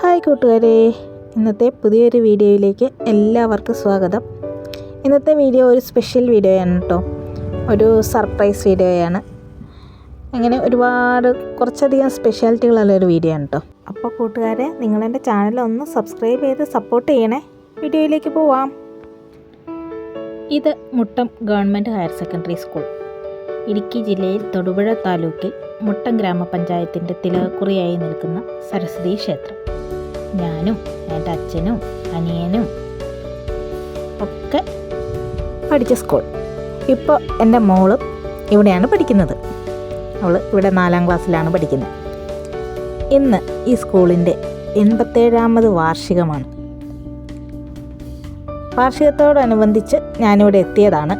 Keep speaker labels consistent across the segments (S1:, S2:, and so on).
S1: Hi കൂട്ടുകാരെ. ഇന്നത്തെ പുതിയൊരു വീഡിയോയിലേക്ക് എല്ലാവർക്കും സ്വാഗതം. ഇന്നത്തെ വീഡിയോ ഒരു സ്പെഷ്യൽ വീഡിയോയാണ് കേട്ടോ. ഒരു സർപ്രൈസ് വീഡിയോയാണ്. അങ്ങനെ ഒരുപാട് കുറച്ചധികം സ്പെഷ്യാലിറ്റികളുള്ള ഒരു വീഡിയോ ആണ് കേട്ടോ. അപ്പോൾ കൂട്ടുകാരെ നിങ്ങളെന്റെ ചാനൽ ഒന്ന് സബ്സ്ക്രൈബ് ചെയ്ത് സപ്പോർട്ട് ചെയ്യണേ. വീഡിയോയിലേക്ക് പോവാം. ഇത് Muttom government higher secondary school. Idukki ജില്ലയിൽ തൊടുപുഴ താലൂക്കിൽ മുട്ടം ഗ്രാമപഞ്ചായത്തിന്റെ തിലകക്കുറിയായി നിൽക്കുന്ന സരസ്വതി ക്ഷേത്രം. ഞാനും എന്റെ അച്ഛനും അനിയനും ഒക്കെ പഠിച്ച സ്കൂൾ ഇപ്പോൾ എന്റെ മോളും ഇവിടെയാണ് പഠിക്കുന്നത്. അവൾ ഇവിടെ നാലാം ക്ലാസ്സിലാണ് പഠിക്കുന്നത്. ഇന്ന് ഈ സ്കൂളിന്റെ എൺപത്തേഴാമത് വാർഷികമാണ്. വാർഷികത്തോടനുബന്ധിച്ച് ഞാനിവിടെ എത്തിയതാണ്.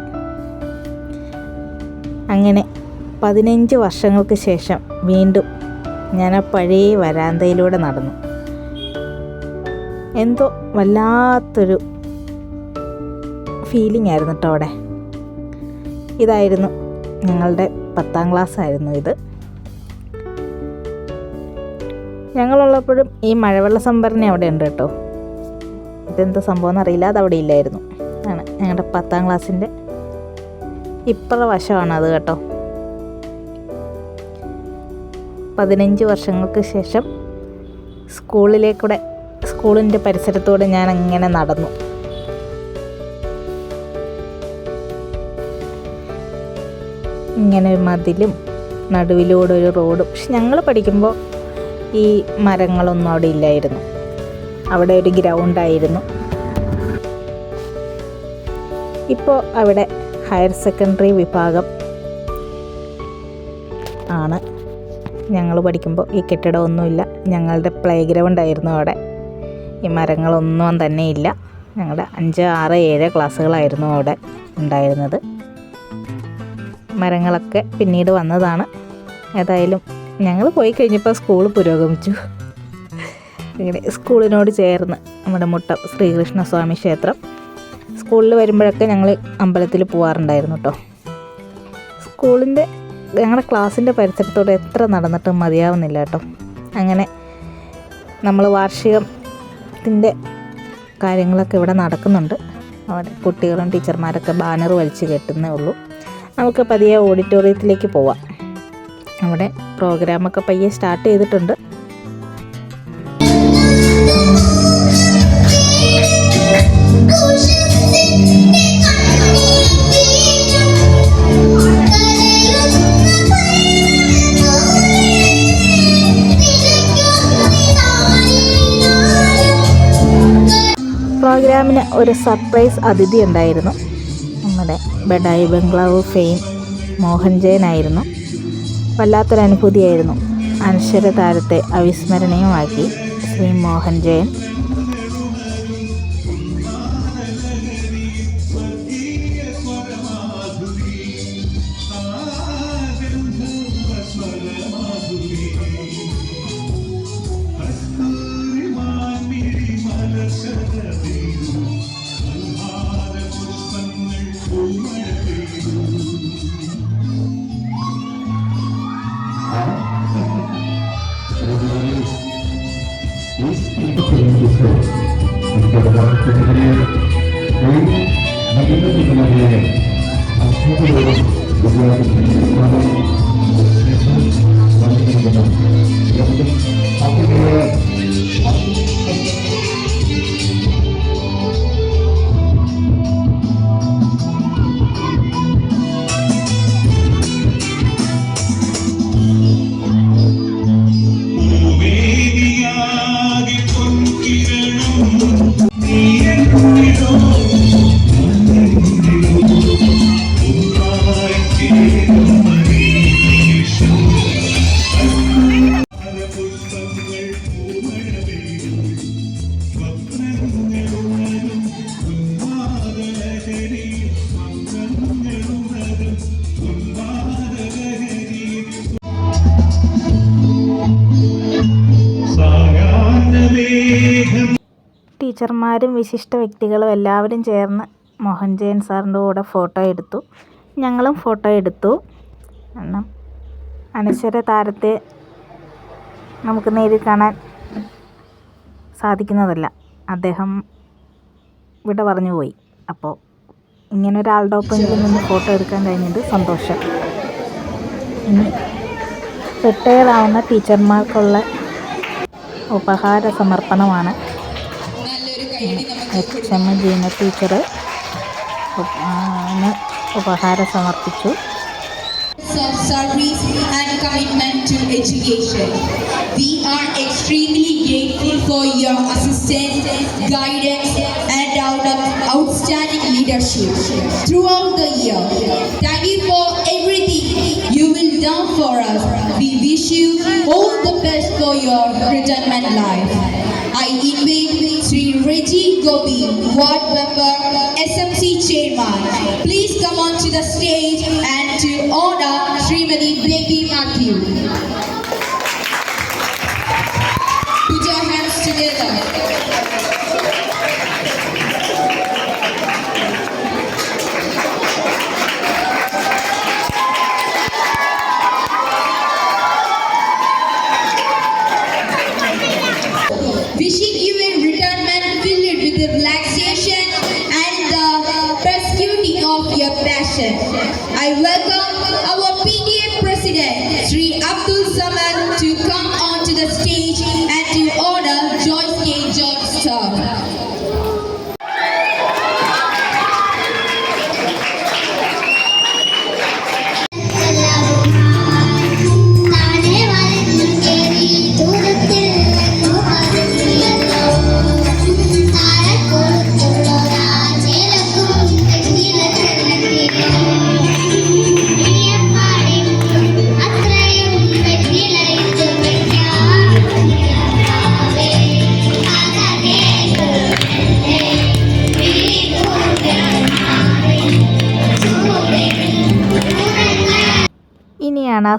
S1: അങ്ങനെ പതിനഞ്ച് വർഷങ്ങൾക്ക് ശേഷം വീണ്ടും ഞാൻ ആ പഴയ വരാന്തയിലൂടെ നടന്നു. എന്തോ വല്ലാത്തൊരു ഫീലിംഗ് ആയിരുന്നു കേട്ടോ അവിടെ. ഇതായിരുന്നു ഞങ്ങളുടെ പത്താം ക്ലാസ് ആയിരുന്നു ഇത്. ഞങ്ങളുള്ളപ്പോഴും ഈ മഴവെള്ള സംഭരണി അവിടെ ഉണ്ട് കേട്ടോ ഇതെന്താ സംഭവം എന്നറിയില്ല അത് അവിടെ ഇല്ലായിരുന്നു. ആണ് ഞങ്ങളുടെ പത്താം ക്ലാസ്സിന്റെ ഇപ്പുറ വശമാണ് അത് കേട്ടോ. പതിനഞ്ച് വർഷങ്ങൾക്ക് ശേഷം സ്കൂളിലേക്കൂടെ സ്കൂളിന്റെ പരിസരത്തൂടെ ഞാൻ അങ്ങനെ നടന്നു. ഇങ്ങനെ മതിലും നടുവിലൂടെ ഒരു റോഡും. പക്ഷെ ഞങ്ങൾ പഠിക്കുമ്പോൾ ഈ മരങ്ങളൊന്നും അവിടെ ഇല്ലായിരുന്നു. അവിടെ ഒരു ഗ്രൗണ്ടായിരുന്നു. ഇപ്പോൾ അവിടെ ഹയർ സെക്കൻഡറി വിഭാഗം ആണ്. ഞങ്ങൾ പഠിക്കുമ്പോൾ ഈ കെട്ടിടമൊന്നുമില്ല. ഞങ്ങളുടെ പ്ലേ ഗ്രൗണ്ടായിരുന്നു അവിടെ. ഈ മരങ്ങളൊന്നും തന്നെ ഇല്ല ഞങ്ങളുടെ അഞ്ച് ആറ് ഏഴ് ക്ലാസ്സുകളായിരുന്നു അവിടെ ഉണ്ടായിരുന്നത്. മരങ്ങളൊക്കെ പിന്നീട് വന്നതാണ്. ഏതായാലും ഞങ്ങൾ പോയി കഴിഞ്ഞപ്പോൾ സ്കൂൾ പുരോഗമിച്ചു. ഇങ്ങനെ സ്കൂളിനോട് ചേർന്ന് നമ്മുടെ മുട്ടം ശ്രീകൃഷ്ണസ്വാമി ക്ഷേത്രം. സ്കൂളിൽ വരുമ്പോഴൊക്കെ ഞങ്ങൾ അമ്പലത്തിൽ പോകാറുണ്ടായിരുന്നു കേട്ടോ. സ്കൂളിന്റെ ഞങ്ങളുടെ ക്ലാസ്സിന്റെ പരിസരത്തോടെ എത്ര നടന്നിട്ടും മതിയാവുന്നില്ല കേട്ടോ. അങ്ങനെ നമ്മൾ വാർഷികത്തിന്റെ കാര്യങ്ങളൊക്കെ ഇവിടെ നടക്കുന്നുണ്ട്. അവിടെ കുട്ടികളും ടീച്ചർമാരൊക്കെ ബാനർ വലിച്ചു കെട്ടുന്നേ ഉള്ളൂ. നമുക്ക് പതിയെ ഓഡിറ്റോറിയത്തിലേക്ക് പോവാം. അവിടെ പ്രോഗ്രാമൊക്കെ പയ്യെ സ്റ്റാർട്ട് ചെയ്തിട്ടുണ്ട്. ഒരു സർപ്രൈസ് അതിഥി ഉണ്ടായിരുന്നു. നമ്മുടെ ബഡായി ബംഗ്ലാവ് ഫെയിം മോഹൻ ജയനായിരുന്നു വല്ലാത്തൊരു അനുഭൂതിയായിരുന്നു. അനശ്വര താരത്തെ അവിസ്മരണീയമാക്കി ശ്രീ മോഹൻ ജയൻ. ടീച്ചർമാരും വിശിഷ്ട വ്യക്തികളും എല്ലാവരും ചേർന്ന് മോഹൻ ജയൻ സാറിന്റെ കൂടെ ഫോട്ടോ എടുത്തു. ഞങ്ങളും ഫോട്ടോ എടുത്തു. കാരണം അനശ്വര താരത്തെ നമുക്ക് നേരിൽ കാണാൻ സാധിക്കുന്നതല്ല. അദ്ദേഹം ഇവിടെ പറഞ്ഞു പോയി. അപ്പോൾ ഇങ്ങനെ ഒരാളുടെ ഒപ്പെങ്കിലും നിന്ന് ഫോട്ടോ എടുക്കാൻ കഴിഞ്ഞത് സന്തോഷം. റിട്ടയർ ആവുന്ന ടീച്ചർമാർക്കുള്ള ഉപഹാര സമർപ്പണമാണ് എച്ച് എം ജീന ടീച്ചർ ഉപഹാരം സമർപ്പിച്ചു
S2: of service and commitment to education. We are extremely grateful for your assistance, guidance, and out- outstanding leadership throughout the year. Thank you for everything you will do for us. We wish you all the best for your retirement life. Gopi, Ward Member, SMC Chairman. Please come on to the stage and to honor Srimati Baby Matthew. Put your hands together.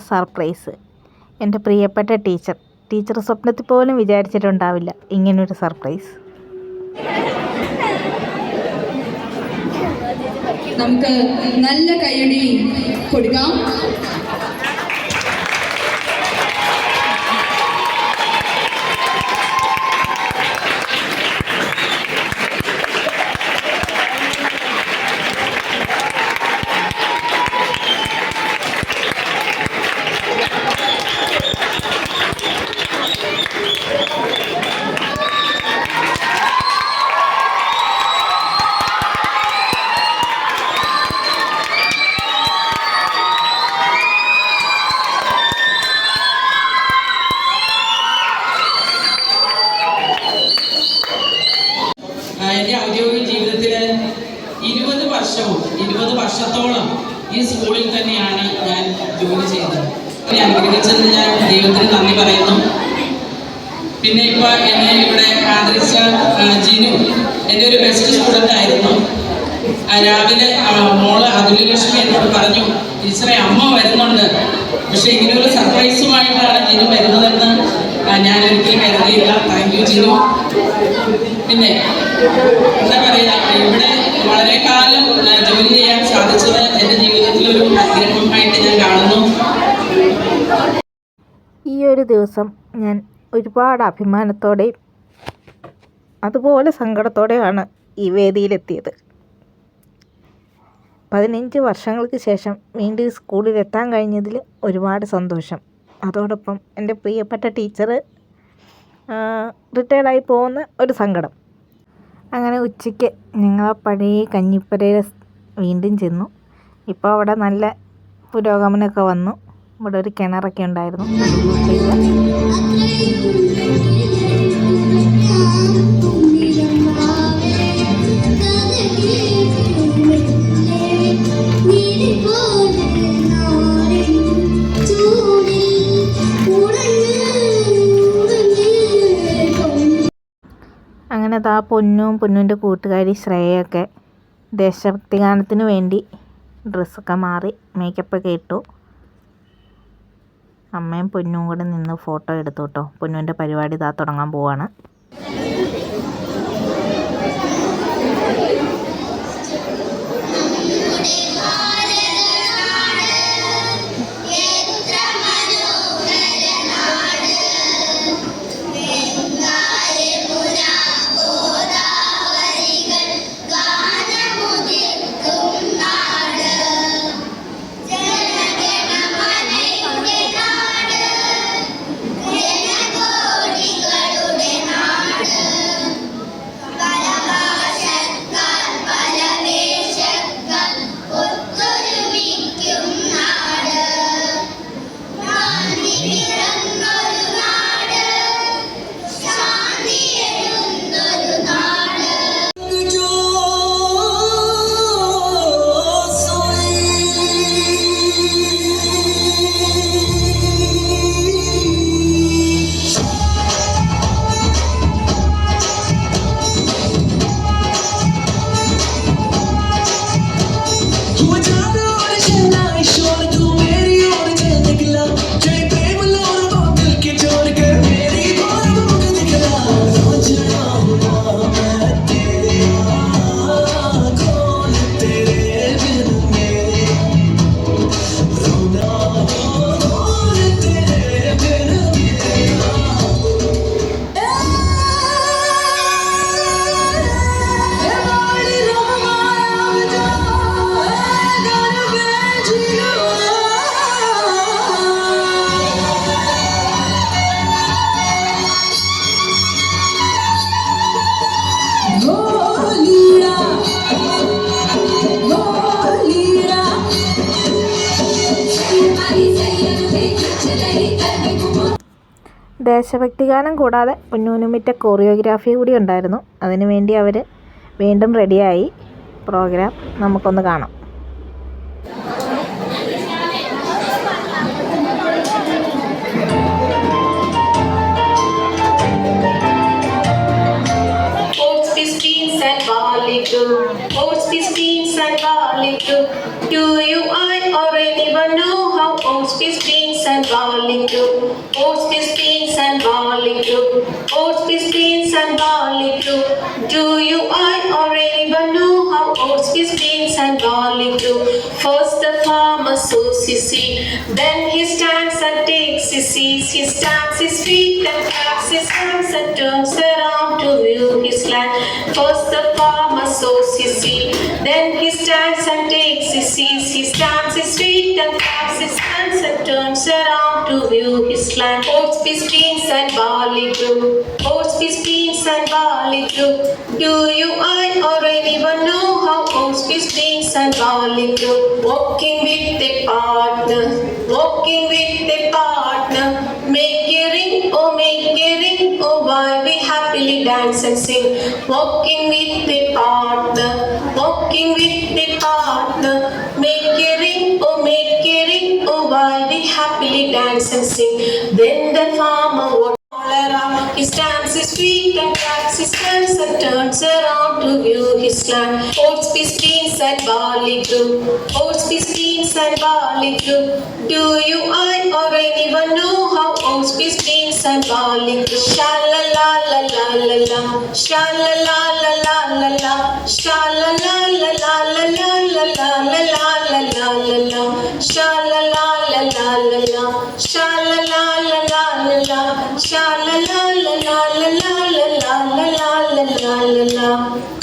S1: Surprise. എന്റെ പ്രിയപ്പെട്ട teacher. Teacher സ്വപ്നത്തിൽ പോലും വിചാരിച്ചിട്ടുണ്ടാവില്ല ഇങ്ങനൊരു surprise.
S2: നമുക്ക് നല്ല കൈയടി കൊടുക്കാം
S3: ആ, എന്റെ ഔദ്യോഗിക ജീവിതത്തിൽ ഇരുപത് വർഷവും ഇരുപത് വർഷത്തോളം ഈ സ്കൂളിൽ തന്നെയാണ് ഞാൻ ജോലി ചെയ്തത് എന്നെ അനുഗ്രഹിച്ചതിന് ഞാൻ ദൈവത്തിന് നന്ദി പറയുന്നു പിന്നെ ഇപ്പോൾ എന്നെ ഇവിടെ ആദരിച്ച ആ, ജിനു എന്റെ ഒരു ബെസ്റ്റ് സ്റ്റുഡന്റ് ആയിരുന്നു ആ, രാവിലെ ആ, മോൾ അതുലക്ഷ്മി എന്നോട് പറഞ്ഞു ടീച്ചറെ അമ്മ വരുന്നുണ്ട് പക്ഷേ ഇങ്ങനെയുള്ള സർപ്രൈസുമായിട്ടാണ് ജിനു വരുന്നതെന്ന് ഞാൻ ഒരിക്കലും കരുതിയില്ല. Thank you Jinu. പിന്നെ എന്താ പറയുക ഇവിടെ വളരെ കാലം ജോലി ചെയ്യാൻ സാധിച്ചത് എന്റെ ജീവിതത്തിലൊരു അനുഗ്രഹമായിട്ട് ഞാൻ കാണുന്നു.
S1: ഈ ഒരു ദിവസം ഞാൻ ഒരുപാട് അഭിമാനത്തോടെയും അതുപോലെ സങ്കടത്തോടെയാണ് ഈ വേദിയിലെത്തിയത്. പതിനഞ്ച് വർഷങ്ങൾക്ക് ശേഷം വീണ്ടും സ്കൂളിലെത്താൻ കഴിഞ്ഞതിൽ ഒരുപാട് സന്തോഷം. അതോടൊപ്പം എന്റെ പ്രിയപ്പെട്ട ടീച്ചർ റിട്ടയർഡായി പോകുന്ന ഒരു സങ്കടം. അങ്ങനെ ഉച്ചയ്ക്ക് ഞങ്ങൾ പഴയ കഞ്ഞിപ്പരയിൽ വീണ്ടും ചെന്നു. ഇപ്പോൾ അവിടെ നല്ല പുരോഗമനമൊക്കെ വന്നു. ഇവിടെ ഒരു കിണറൊക്കെ ഉണ്ടായിരുന്നു. അങ്ങനെ താ പൊന്നും പൊന്നുവിന്റെ കൂട്ടുകാരി ശ്രേയൊക്കെ ദേശഭക്തി ഗാനത്തിന് വേണ്ടി ഡ്രസ്സൊക്കെ മാറി മേക്കപ്പൊക്കെ ഇട്ടു. അമ്മയും പൊന്നും കൂടെ നിന്ന് ഫോട്ടോ എടുത്തു കേട്ടോ പൊന്നുവിന്റെ പരിപാടി ഇതാ തുടങ്ങാൻ പോവാണ് ും. ദേശഭക്തി ഗാനം കൂടാതെ പൊന്നൂനുമിറ്റ കൊറിയോഗ്രാഫി കൂടി ഉണ്ടായിരുന്നു. അതിനു വേണ്ടി അവർ വീണ്ടും റെഡിയായി പ്രോഗ്രാം നമുക്കൊന്ന് കാണാം.
S4: Do you, I, or anyone know. How oats, beans and barley too? Oats, beans and barley too. Oats, beans and barley too. Do you, I, or anyone know how oats, beans and barley too? First the farmer sows his seed, then he stands and takes his seeds. He stamps his feet and claps his hands and turns around to view his land. First the farmer sows his seed, then he stands and takes his seeds. He stamps his feet and claps his hands and turns around to view his land. Oats, beans and barley too. Oats, beans and barley too. Do you, I, or anyone know how oats, beans and barley too? Walking with a partner, walking with a partner. Make a ring, oh make a ring, oh why we happily dance and sing. Walking with a partner, walking with the partner. Make a ring, oh make a ring, oh why they happily dance and sing. Then the farmer would around, he stamps his feet and claps his hands and turns around to view his land. Oats, beans and barley too. Oats, beans and barley too. Do you, I, or anyone know how oats, beans and barley too? Sha la la la la la la. Sha la la la la la la. Sha la la la la la la la la la la la la. Sha la la la la la la. Sha la la la la la la. Sha la la la la la la la la la la la la.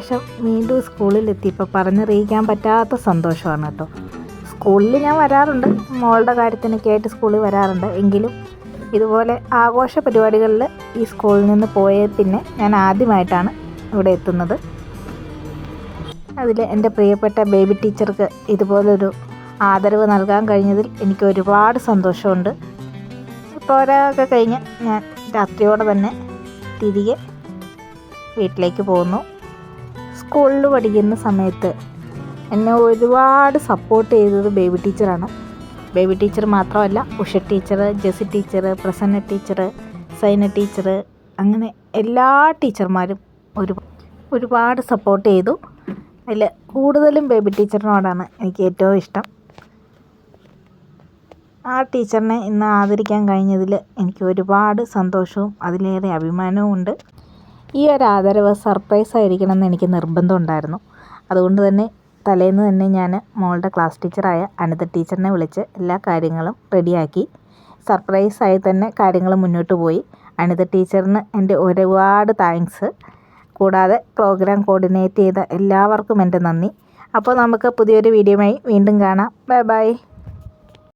S1: ശേഷം വീണ്ടും സ്കൂളിലെത്തിയപ്പോൾ പറഞ്ഞറിയിക്കാൻ പറ്റാത്ത സന്തോഷമാണ് കേട്ടോ. സ്കൂളിൽ ഞാൻ വരാറുണ്ട്. മോളുടെ കാര്യത്തിനൊക്കെ ആയിട്ട് സ്കൂളിൽ വരാറുണ്ട്. എങ്കിലും ഇതുപോലെ ആഘോഷ പരിപാടികളിൽ ഈ സ്കൂളിൽ നിന്ന് പോയ പിന്നെ ഞാൻ ആദ്യമായിട്ടാണ് ഇവിടെ എത്തുന്നത്. അതിൽ എന്റെ പ്രിയപ്പെട്ട ബേബി ടീച്ചർക്ക് ഇതുപോലൊരു ആദരവ് നൽകാൻ കഴിഞ്ഞതിൽ എനിക്ക് ഒരുപാട് സന്തോഷമുണ്ട്. പ്രോഗ്രാമൊക്കെ കഴിഞ്ഞ് ഞാൻ രാത്രിയോടെ തന്നെ തിരികെ വീട്ടിലേക്ക് പോകുന്നു. സ്കൂളിൽ പഠിക്കുന്ന സമയത്ത് എന്നെ ഒരുപാട് സപ്പോർട്ട് ചെയ്തത് ബേബി ടീച്ചറാണ് ബേബി ടീച്ചർ മാത്രമല്ല Usha teacher Jessy teacher Prasanna teacher Saina teacher അങ്ങനെ എല്ലാ ടീച്ചർമാരും ഒരു ഒരുപാട് സപ്പോർട്ട് ചെയ്തു. അതിൽ കൂടുതലും ബേബി ടീച്ചറിനോടാണ് എനിക്ക് ഏറ്റവും ഇഷ്ടം. ആ ടീച്ചറിനെ ഇന്ന് ആദരിക്കാൻ കഴിഞ്ഞതിൽ എനിക്ക് ഒരുപാട് സന്തോഷവും അതിലേറെ അഭിമാനവും ഉണ്ട്. ഈ ഒരു ആദരവ് സർപ്രൈസ് ആയിരിക്കണം എന്ന് എനിക്ക് നിർബന്ധം ഉണ്ടായിരുന്നു അതുകൊണ്ട് തന്നെ തലേന്ന് തന്നെ ഞാൻ മോളുടെ ക്ലാസ് ടീച്ചറായ അനിത ടീച്ചറിനെ വിളിച്ച് എല്ലാ കാര്യങ്ങളും റെഡിയാക്കി സർപ്രൈസായി തന്നെ കാര്യങ്ങൾ മുന്നോട്ട് പോയി. അനിത ടീച്ചറിന് എന്റെ ഒരുപാട് താങ്ക്സ് കൂടാതെ പ്രോഗ്രാം കോർഡിനേറ്റ് ചെയ്ത എല്ലാവർക്കും എന്റെ നന്ദി. അപ്പോൾ നമുക്ക് പുതിയൊരു വീഡിയോയുമായി വീണ്ടും കാണാം. Bye bye